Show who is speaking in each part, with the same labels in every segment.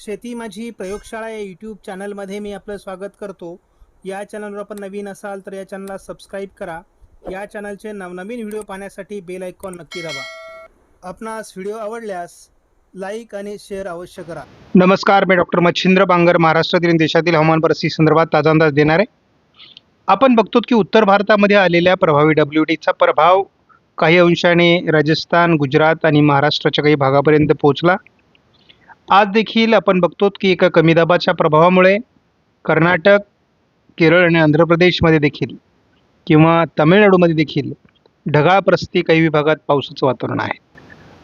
Speaker 1: शेती माझी प्रयोगशाळा या यूट्यूब चॅनलमध्ये मी आपलं स्वागत करतो. या चॅनलवर आपण नवीन असाल तर या चॅनलला सबस्क्राईब करा. या चॅनलचे नवनवीन व्हिडिओ पाहण्यासाठी बेल आयकॉन नक्की दाबा. आपणास व्हिडिओ आवडल्यास लाईक आणि शेअर अवश्य करा. नमस्कार मी डॉक्टर मच्छिंद्र बांगर महाराष्ट्रातील आणि देशातील हवामान परिस्थिती संदर्भात ताजा अंदाज देणार. आहे आपण बघतो की उत्तर भारतामध्ये आलेल्या प्रभावी डब्ल्यू डीचा प्रभाव काही अंशाने राजस्थान गुजरात आणि महाराष्ट्राच्या काही भागापर्यंत पोहोचला. आज देखील आपण बघतो की एका कमी दाबाच्या प्रभावामुळे कर्नाटक केरळ आणि आंध्र प्रदेशमध्ये देखील किंवा तामिळनाडूमध्ये देखील ढगाळ परिस्थिती काही विभागात पावसाचं वातावरण आहे.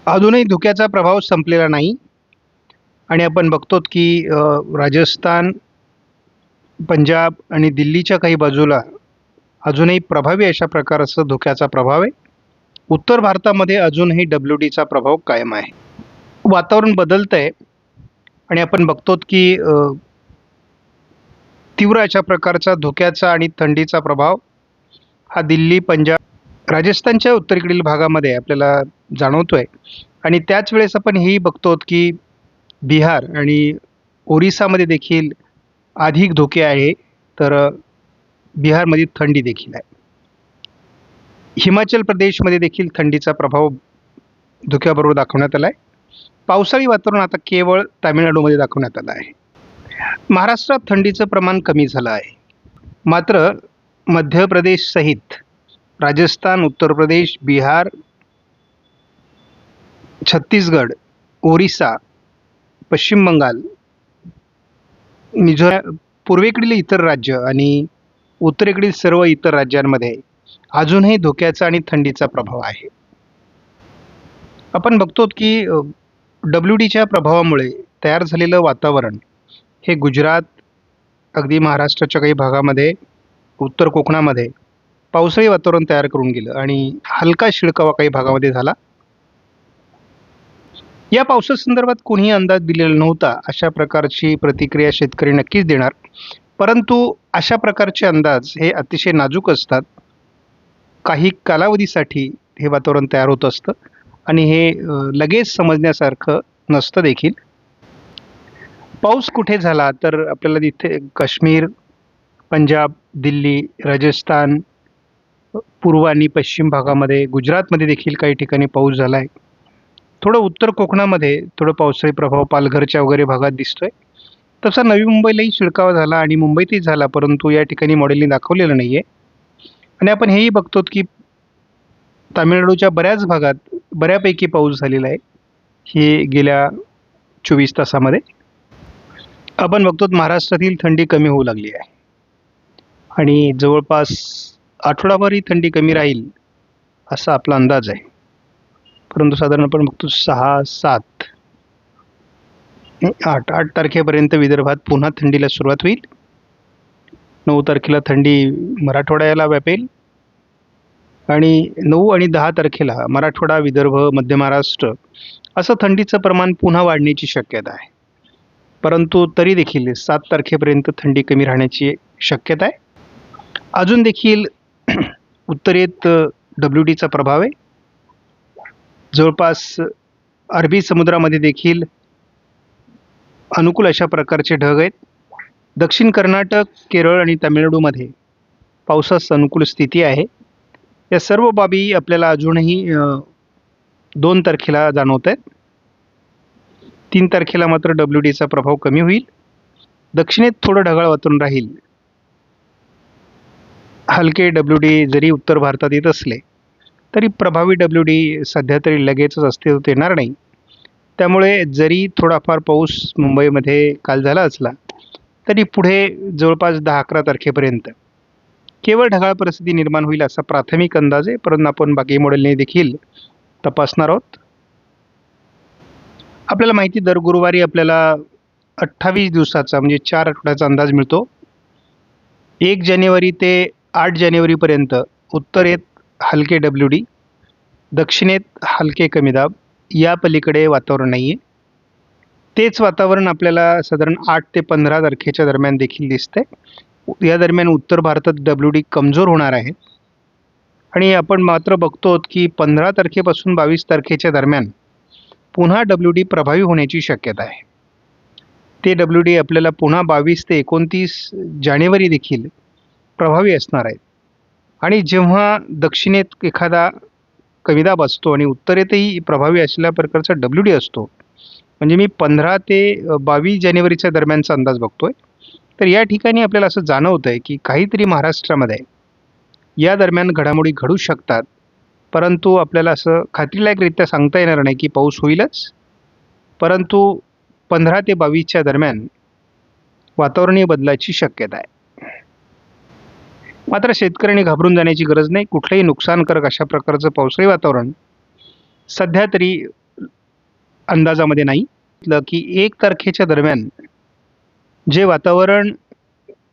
Speaker 1: अजूनही धुक्याचा प्रभाव संपलेला नाही. आणि आपण बघतो की राजस्थान पंजाब आणि दिल्लीच्या काही बाजूला अजूनही प्रभावी अशा प्रकारचं धुक्याचा प्रभाव आहे. उत्तर भारतामध्ये अजूनही डब्ल्यू डीचा प्रभाव कायम आहे. वातावरण बदलतं आहे आणि आपण बघतो की तीव्र अशा प्रकारचा धुक्याचा आणि थंडीचा प्रभाव हा दिल्ली पंजाब राजस्थानच्या उत्तरेकडील भागामध्ये आपल्याला जाणवतोय. आणि त्याच वेळेस आपण हेही बघतो की बिहार आणि ओरिसामध्ये देखील अधिक धोके आहे तर बिहारमध्ये थंडी देखील आहे. हिमाचल प्रदेशमध्ये देखील थंडीचा प्रभाव धुक्याबरोबर दाखवण्यात आला आहे पावसाळी वातावरण आता केवळ तामिळनाडूमध्ये दाखवण्यात आलं आहे. महाराष्ट्रात थंडीचं प्रमाण कमी झालं आहे. मात्र मध्य प्रदेश सहित राजस्थान उत्तर प्रदेश बिहार छत्तीसगड ओरिसा पश्चिम बंगाल मिझोरा पूर्वेकडील इतर राज्य आणि उत्तरेकडील सर्व इतर राज्यांमध्ये अजूनही धोक्याचा आणि थंडीचा प्रभाव आहे. आपण बघतो की डब्ल्यू डीच्या प्रभावामुळे तयार झालेलं वातावरण हे गुजरात अगदी महाराष्ट्राच्या काही भागामध्ये उत्तर कोकणामध्ये पावसाळी वातावरण तयार करून गेलं आणि हलका शिडकावा काही भागामध्ये झाला. या पावसासंदर्भात कोणीही अंदाज दिलेला नव्हता. अशा प्रकारची प्रतिक्रिया शेतकरी नक्कीच देणार. परंतु अशा प्रकारचे अंदाज हे अतिशय नाजूक असतात. काही कालावधीसाठी हे वातावरण तयार होत असतं. आणि हे लगेच समजण्यासारखं नसतं देखील. पाऊस कुठे झाला? तर आपल्याला तिथे काश्मीर पंजाब दिल्ली राजस्थान पूर्व आणि पश्चिम भागामध्ये गुजरातमध्ये देखील काही ठिकाणी पाऊस झाला आहे थोडं उत्तर कोकणामध्ये थोडं पावसाळी प्रभाव पालघरच्या वगैरे भागात दिसतोय. तसा नवी मुंबईलाही शिडकावा झाला आणि मुंबईतही झाला परंतु या ठिकाणी मॉडेलने दाखवलेलं नाही आहे आणि आपण हेही बघतो की तामिळनाडूच्या बऱ्याच भागात बऱ्यापैकी पाऊस झालेला आहे. हे गेल्या चोवीस तासामध्ये. आपण बघतो महाराष्ट्रातील थंडी कमी होऊ लागली आहे. आणि जवळपास आठवडाभर ही थंडी कमी राहील असा आपला अंदाज आहे. परंतु साधारण आपण बघतो सहा सात आठ आठ तारखेपर्यंत विदर्भात पुन्हा थंडीला सुरुवात होईल. नऊ तारखेला थंडी मराठवाड्याला व्यापेल. आणि नऊ आणि दहा तारखेला मराठवाडा विदर्भ मध्य महाराष्ट्र असं थंडीचं प्रमाण पुन्हा वाढण्याची शक्यता आहे. परंतु तरी देखील सात तारखेपर्यंत थंडी कमी राहण्याची शक्यता आहे. अजून देखील उत्तरेत डब्ल्यू डीचा प्रभाव आहे. जवळपास अरबी समुद्रामध्ये देखील अनुकूल अशा प्रकारचे ढग आहेत. दक्षिण कर्नाटक केरळ आणि तामिळनाडूमध्ये पावसास अनुकूल स्थिती आहे. या सर्व बाबी आपल्याला अजूनही दोन तारखेला जाणवत आहेत. तीन तारखेला मात्र डब्ल्यू डीचा प्रभाव कमी होईल. दक्षिणेत थोडं ढगाळ वातावरण राहील. हलके डब्ल्यू डी जरी उत्तर भारतात येत असले तरी प्रभावी डब्ल्यू डी सध्या तरी लगेचच अस्तित्वात येणार नाही. त्यामुळे जरी थोडाफार पाऊस मुंबईमध्ये काल झाला असला तरी पुढे जवळपास दहा अकरा तारखेपर्यंत केवळ ढगाळ परिस्थिती निर्माण होईल असा प्राथमिक अंदाज आहे परंतु आपण बाकी मॉडेलने देखील तपासणार आहोत. आपल्याला माहिती दर गुरुवारी आपल्याला अठ्ठावीस दिवसाचा म्हणजे चार आठवड्याचा अंदाज मिळतो. एक जानेवारी ते आठ जानेवारीपर्यंत उत्तरेत हलके डब्ल्यू डी दक्षिणेत हलके कमी दाब या पलीकडे वातावरण नाही आहे तेच वातावरण आपल्याला साधारण आठ ते पंधरा तारखेच्या दरम्यान देखील दिसतंय. या दरम्यान उत्तर भारतात डब्ल्यू डी कमजोर होणार आहे. आणि आपण मात्र बघतो की पंधरा तारखेपासून बावीस तारखेच्या दरम्यान पुन्हा डब्ल्यू डी प्रभावी होण्याची शक्यता आहे. ते डब्ल्यू डी आपल्याला पुन्हा बावीस ते एकोणतीस जानेवारी देखील प्रभावी असणार आहेत आणि जेव्हा दक्षिणेत एखादा कविदाब असतो आणि उत्तरेतही प्रभावी असलेल्या प्रकारचा डब्ल्यू डी असतो. म्हणजे मी पंधरा ते बावीस जानेवारीच्या दरम्यानचा अंदाज बघतो आहे तर या ठिकाणी आपल्याला असं जाणवतं आहे की काहीतरी महाराष्ट्रामध्ये या दरम्यान घडामोडी घडू शकतात. परंतु आपल्याला असं खात्रीलायकरित्या सांगता येणार नाही की पाऊस होईलच. परंतु पंधरा ते बावीसच्या दरम्यान वातावरणीय बदलाची शक्यता आहे. मात्र शेतकऱ्यांनी घाबरून जाण्याची गरज नाही. कुठलंही नुकसानकारक अशा प्रकारचं पावसाळी वातावरण सध्या तरी अंदाजामध्ये नाही. की एक तारखेच्या दरम्यान जे वातावरण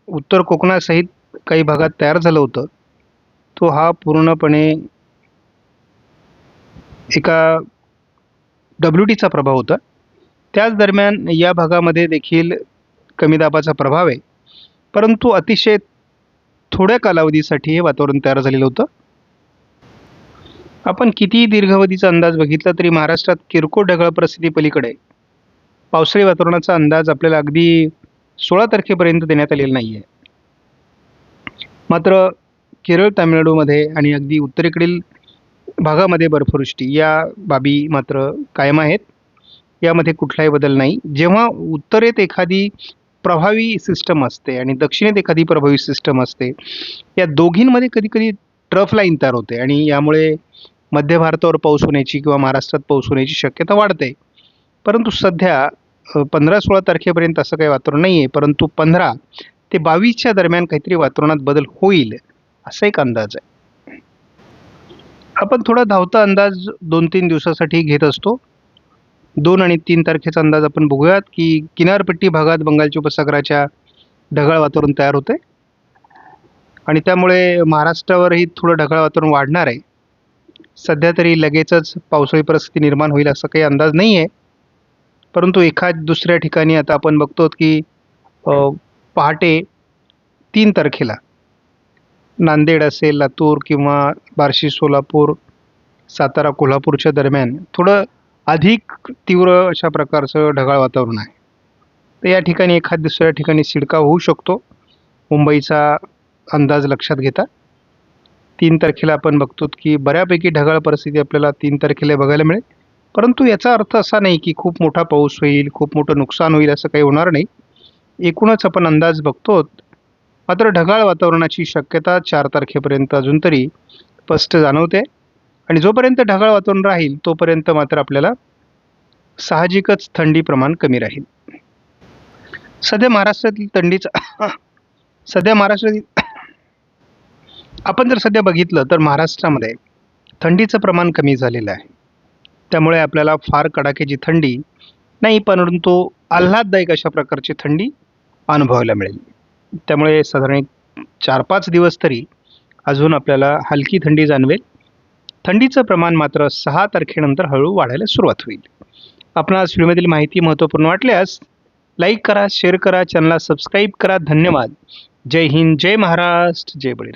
Speaker 1: उत्तर कोकणासहित काही भागात तयार झालं होतं तो हा पूर्णपणे एका डब्ल्यू टीचा प्रभाव होता. त्याच दरम्यान या भागामध्ये देखील कमी दाबाचा प्रभाव आहे. परंतु अतिशय थोड्या कालावधीसाठी हे वातावरण तयार झालेलं होतं. आपण कितीही दीर्घावधीचा अंदाज बघितला तरी महाराष्ट्रात किरकोळ ढगाळ परिस्थितीपलीकडे पावसाळी वातावरणाचा अंदाज आपल्याला अगदी सोळा तारखेपर्यंत देण्यात आलेलं नाही आहे मात्र केरळ तामिळनाडूमध्ये आणि अगदी उत्तरेकडील भागामध्ये बर्फवृष्टी या बाबी मात्र कायम आहेत. यामध्ये कुठलाही बदल नाही. जेव्हा उत्तरेत एखादी प्रभावी सिस्टम असते आणि दक्षिणेत एखादी प्रभावी सिस्टम असते या दोघींमध्ये कधी कधी ट्रफ लाईन तयार होते आणि यामुळे मध्य भारतावर पाऊस होण्याची किंवा महाराष्ट्रात पाऊस होण्याची शक्यता वाढते. परंतु सध्या पंधरा सोळा तारखेपर्यंत असं काही वातावरण नाही आहे परंतु पंधरा ते बावीसच्या दरम्यान काहीतरी वातावरणात बदल होईल असा एक अंदाज आहे. आपण थोडा धावता अंदाज दोन तीन दिवसासाठी घेत असतो. दोन आणि तीन तारखेचा अंदाज आपण बघूयात की किनारपट्टी भागात बंगालच्या उपसागराच्या ढगाळ वातावरण तयार होते आणि त्यामुळे महाराष्ट्रावरही थोडं ढगाळ वातावरण वाढणार आहे. सध्या तरी लगेचच पावसाळी परिस्थिती निर्माण होईल असा काही अंदाज नाही आहे परंतु एखाद दुसऱ्या ठिकाणी आता आपण बघतो की पहाटे तीन तारखेला नांदेड असेल लातूर किंवा बार्शी सोलापूर सातारा कोल्हापूरच्या दरम्यान थोडं अधिक तीव्र अशा प्रकारचं ढगाळ वातावरण आहे. तर या ठिकाणी एखाद दुसऱ्या ठिकाणी शिडकाव होऊ शकतो. मुंबईचा अंदाज लक्षात घेता. तीन तारखेला आपण बघतो की बऱ्यापैकी ढगाळ परिस्थिती आपल्याला तीन तारखेला बघायला मिळेल. परंतु याचा अर्थ असा नाही की खूप मोठा पाऊस होईल खूप मोठं नुकसान होईल असं काही होणार नाही. एकूणच आपण अंदाज बघतो मात्र ढगाळ वातावरणाची शक्यता चार तारखेपर्यंत अजून तरी स्पष्ट जाणवते. आणि जोपर्यंत ढगाळ वातावरण राहील तोपर्यंत मात्र आपल्याला साहजिकच थंडी प्रमाण कमी राहील. सध्या महाराष्ट्रातील थंडीचा सध्या महाराष्ट्रातील आपण जर सध्या बघितलं तर महाराष्ट्रामध्ये थंडीचं प्रमाण कमी झालेलं आहे. त्यामुळे आपल्याला फार कडाक्याची थंडी नाही परंतु आल्हाददायक अशा प्रकारची थंडी अनुभवायला मिळेल. त्यामुळे साधारण एक चार पाच दिवस तरी अजून आपल्याला हलकी थंडी जाणवेल. थंडीचं प्रमाण मात्र सहा तारखेनंतर हळू वाढायला सुरुवात होईल. आपणास व्हिडिओमधील माहिती महत्त्वपूर्ण वाटल्यास लाईक करा शेअर करा चॅनलला सबस्क्राईब करा. धन्यवाद. जय हिंद जय महाराष्ट्र जय बळीराजा